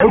Hey,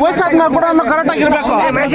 ವಯಸ್ಸಾದ್ಮೇಲೆ ಕೂಡ correct ಆಗಿರ್ಬೇಕು ಏ ಮೇಷ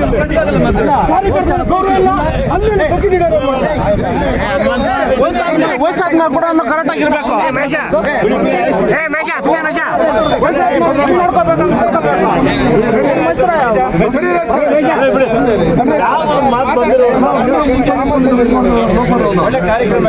ಮೇಷ ಒಳ್ಳೆ ಕಾರ್ಯಕ್ರಮ ವಯಸ್ಸಾದ್ಮೇಲೆ ವಯಸ್ಸಾದ್ಮೇಲೆ ಕೂಡ ಕರೆಕ್ಟ್ ಆಗಿರ್ಬೇಕು ಒಳ್ಳೆ ಕಾರ್ಯಕ್ರಮ